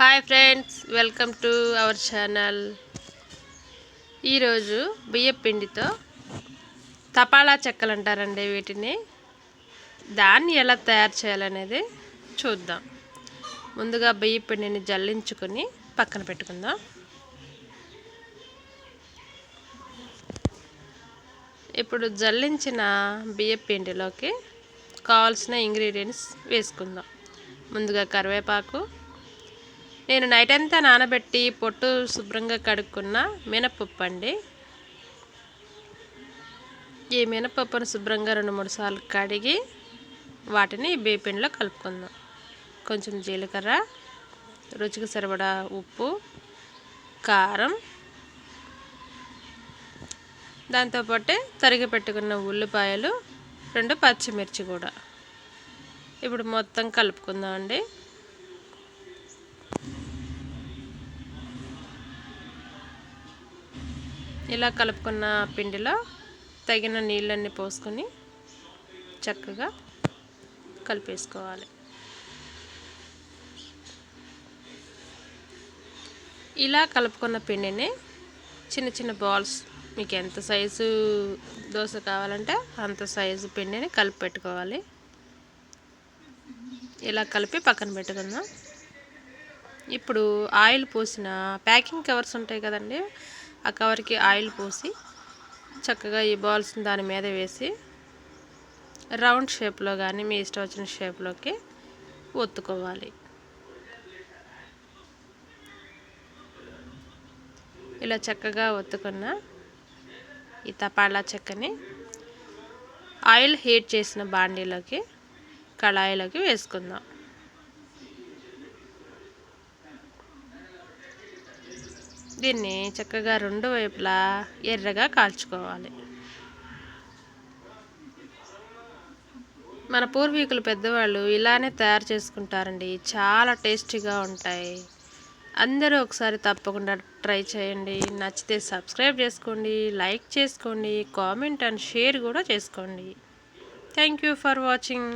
Hi friends welcome to our channel. ఈరోజు బియ్య పిండితో తపాలా చెక్కలు అంటారండి వీటిని. దాన్ని ఎలా తయారు చేయాలనేది చూద్దాం. ముందుగా బియ్య పిండిని జల్లించుకొని పక్కన పెట్టుకుందాం. ఇప్పుడు జల్లించిన బియ్య పిండిలోకి కావాల్సిన ఇంగ్రీడియంట్స్ వేసుకుందాం. ముందుగా కరివేపాకు నేను నైట్ అంతా నానబెట్టి పొట్టు శుభ్రంగా కడుక్కున్న మినపప్పు అండి. ఈ మినపప్పును శుభ్రంగా రెండు మూడు సార్లు కడిగి వాటిని బేపిండిలో కలుపుకుందాం. కొంచెం జీలకర్ర రుచికి సరిపడా ఉప్పు కారం దాంతోపాటు తరిగి పెట్టుకున్న ఉల్లిపాయలు రెండు పచ్చిమిర్చి కూడా. ఇప్పుడు మొత్తం కలుపుకుందాం అండి ఇలా కలుపుకున్న పిండిలో తగిన నీళ్ళన్నీ పోసుకొని చక్కగా కలిపేసుకోవాలి. ఇలా కలుపుకున్న పిండిని చిన్న చిన్న బాల్స్ మీకు ఎంత సైజు దోశ కావాలంటే అంత సైజు పిండిని కలిపి పెట్టుకోవాలి. ఇలా కలిపి పక్కన పెట్టుకుందాం. ఇప్పుడు ఆయిల్ పోసిన ప్యాకింగ్ కవర్స్ ఉంటాయి కదండి ఆ కవర్కి ఆయిల్ పోసి చక్కగా ఈ బాల్స్ని దాని మీద వేసి రౌండ్ షేప్లో కానీ మీ ఇష్టం వచ్చిన షేప్లోకి ఒత్తుకోవాలి. ఇలా చక్కగా ఒత్తుకున్న ఈ తపాలా చెక్కని ఆయిల్ హీట్ చేసిన బాండీలోకి కళాయిలోకి వేసుకుందాం. దీన్ని చక్కగా రెండు వైపులా ఎర్రగా కాల్చుకోవాలి. మన పూర్వీకులు పెద్దవాళ్ళు ఇలానే తయారు చేసుకుంటారండి. చాలా టేస్టీగా ఉంటాయి. అందరూ ఒకసారి తప్పకుండా ట్రై చేయండి. నచ్చితే సబ్స్క్రైబ్ చేసుకోండి లైక్ చేసుకోండి కామెంట్ అండ్ షేర్ కూడా చేసుకోండి. Thank you for watching.